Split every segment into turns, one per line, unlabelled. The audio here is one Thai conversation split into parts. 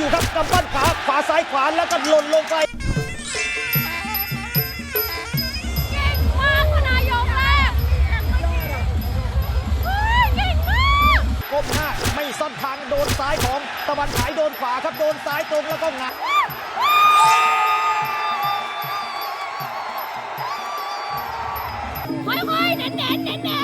อยู่ครับกำปั้นขาขวาซ้ายขวาแล้วก็หล่นลงไป
เก่งมากพนายกแรกเฮ้ยเก่งมาก
ก้มหน้าไม่ซ่อนทางโดนซ้ายของตะวันฉายโดนขวาครับโดนซ้ายตรงแล้วก็หงาย
ค่อยๆเน้นๆเน้นๆ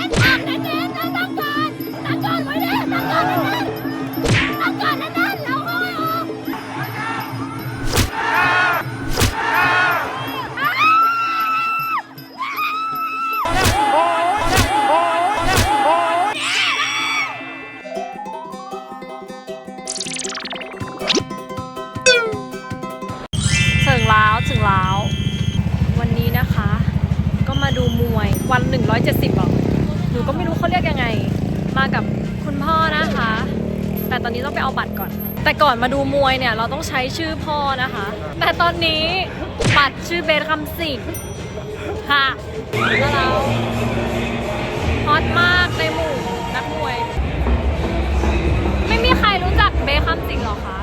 วย วัน 170หรอหนูก็ไม่รู้เขาเรียกยังไง มากับคุณพ่อนะคะ แต่ตอนนี้ต้องไปเอาบัตรก่อน แต่ก่อนมาดูมวยเนี่ยเราต้องใช้ชื่อพ่อนะคะ แต่ตอนนี้บัตรชื่อเบสคำสิงค่ะแล้วเราฮอตมากในหมู่นักมวย ไม่มีใครรู้จักเบสคำสิงหรอคะ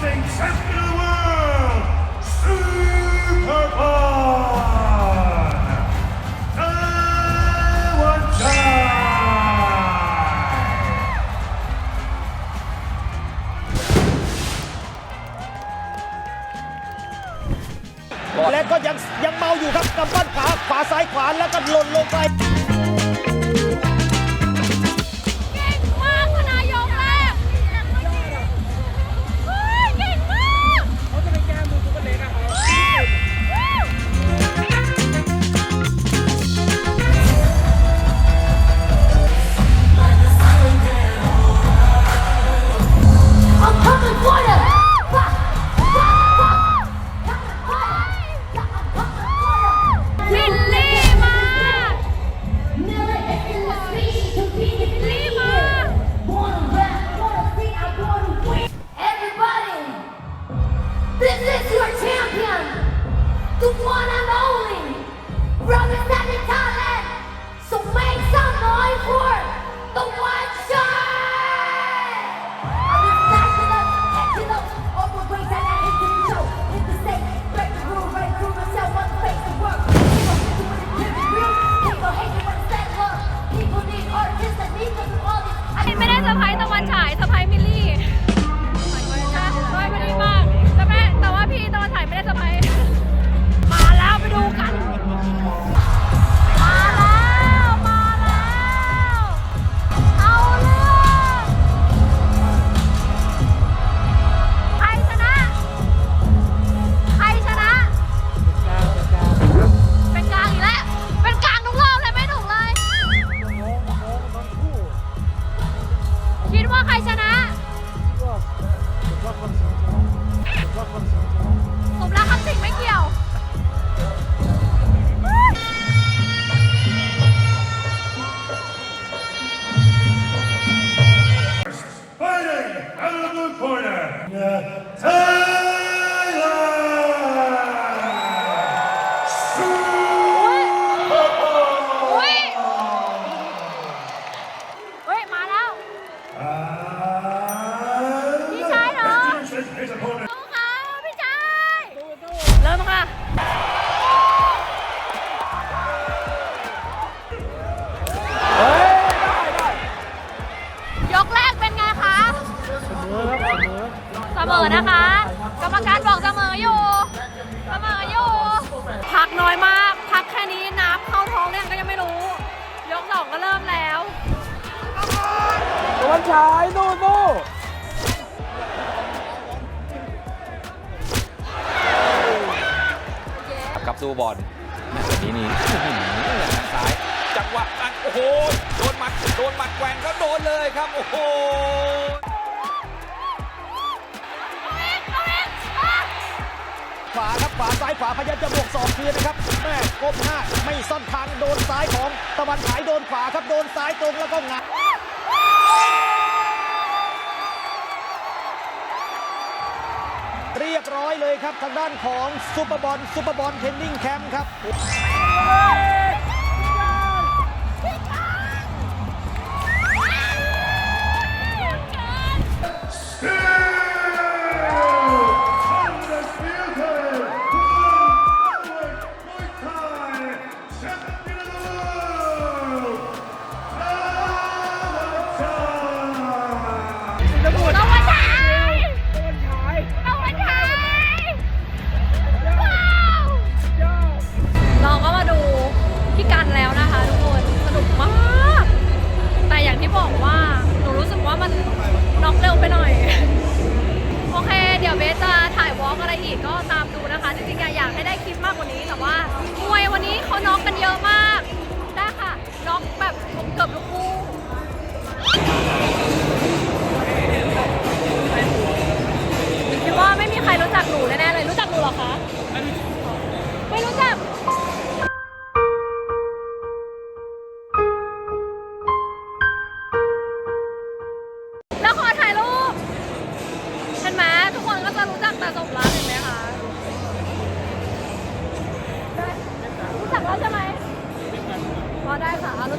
boxing champion of the world, Super Pawn,
และก็ยังยังเมาอยู่ครับกำปั้นขวาขวาซ้ายขวาแล้วก็หล่นลงไป
Fighting out of the
สู้บอล
แม่แบบนี้นี่อื้อหือทางซ้าย จังหวะอันโอ้โห โดนหมัด โดนหมัดแกว่งก็โดนเลยครับ โอ้โห
เอาอีกเอาอีกเอา
ขวาครับขวาซ้ายขวาพยายามจะบวกศอกคืนนะครับแม่ก้มหน้าไม่ซ่อนทางโดนซ้ายของตะวันฉายโดนขวาครับโดนซ้ายตรงแล้วก็งัด เรียบร้อยเลยครับทางด้านของซูเปอร์บอลซูเปอร์บอลเทนนิ่งแคมป์ครับ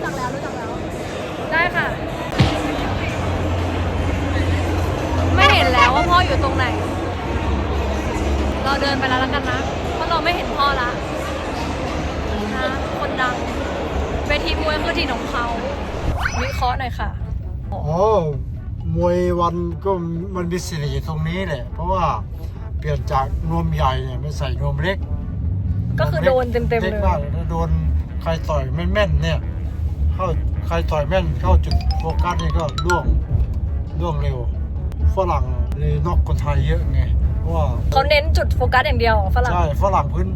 จักแล้วรู้จักแล้ว ได้ค่ะ ไม่เห็นแล้วว่าพ่ออยู่ตรงไหน เราเดินไปแล้วแล้วกันนะ เพราะเราไม่เห็นพ่อละนะคนดังเวทีมวยคือที่ของเขา วิเคราะห์หน่อยค่ะ
อ๋อมวยวันก็มันมีสิริตรงนี้แหละ เพราะว่าเปลี่ยนจากนวมใหญ่เนี่ยมาใส่นวมเล็ก
ก็คือโดนเต็มๆเลย
ล็กมากแล้วโดนใครต่อยแม่นๆเนี่ย เข้าใครต่อยแม่นเข้าจุดโฟกัสนี่ก็ล่วงล่วงเร็ว ฝรั่งเลยนอกคนไทยเยอะไงเพราะว่า
เขาเน้นจุดโฟกัสอย่างเดียวเหรอฝรั่ง
ใช่ฝรั่งพื้น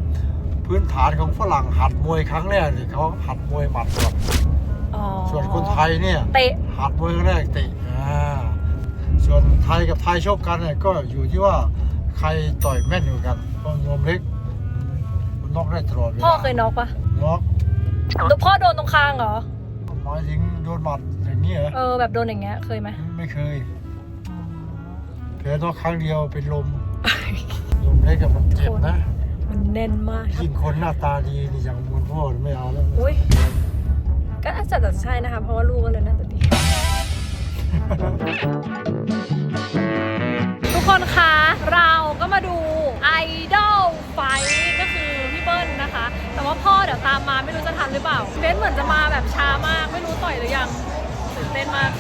พื้นฐานของฝรั่งหัดมวยครั้งแรกเนี่ยเขาหัดมวยหมัดก่อน
อ๋อ
ส่วนคนไทยเนี่ย
เตะ
หัดมวยครั้งแรกเตะอ่าส่วนไทยกับไทยชกกันเนี่ยก็อยู่ที่ว่าใครต่อยแม่นอยู่กันเพราะนวมเล็กมันน็อกได้ตลอดเวลา
พ่อเคยน็อกปะ
น็อก
พ่อโดนตรงคางเหรอ
หมายถึงโดนหมัดอย่างนี้เหรอ
เออแบบโดนอย่างเงี้ยเคยไหม
ไม่เคยแพ้น็อกครั้งเดียวเป็นลม ลมเล็กกับมันเจ็บนะ
มันแน่นมาก
ยิ่งคนหน้าตาดีนี่อย่างมวลพ่อไม่เอาแล้ว
อุ้ยก็อาจจะใช่นะคะ เพราะว่าลูกก็เลยน่าจะดี ทุกคนคะ พ่อเดี๋ยวตามมาไม่รู้จะทันหรือเปล่าเบนเหมือนจะมาแบบช้ามาก ไม่รู้ต่อยหรือยังตื่นเต้นมาก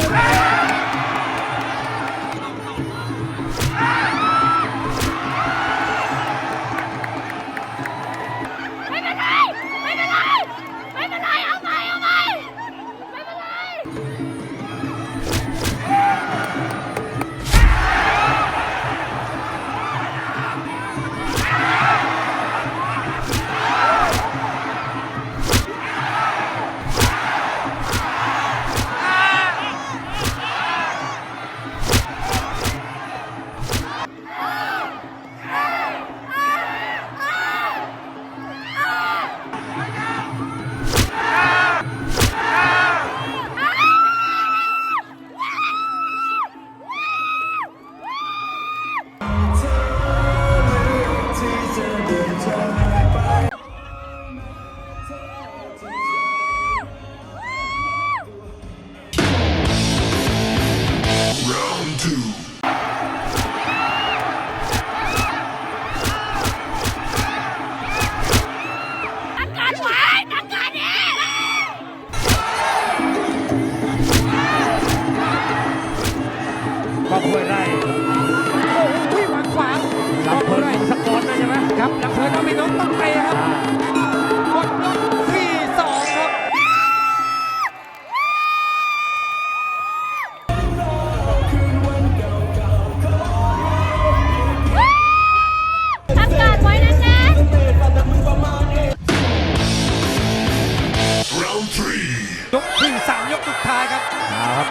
¡Eh!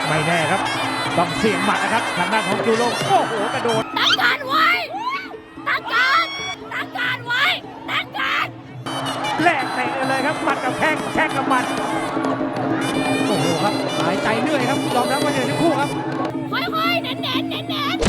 ไม่
แน่
ค
รับ
ต้องเสี่
ยงหมัดนะครับทางด้านของจูโลโอ้โหกระโดด
ตั้งการไว้ตั้งการตั้งการไว้ตั้งการ
แลกเตะเลยครับหมัดกับแข้งแข้งกับหมัดโอ้โหครับหายใจเหนื่อยครับยอมรับว่าเหนื่อยทั้งคู่ครับ
ค่อยๆเน้นๆเน้นๆ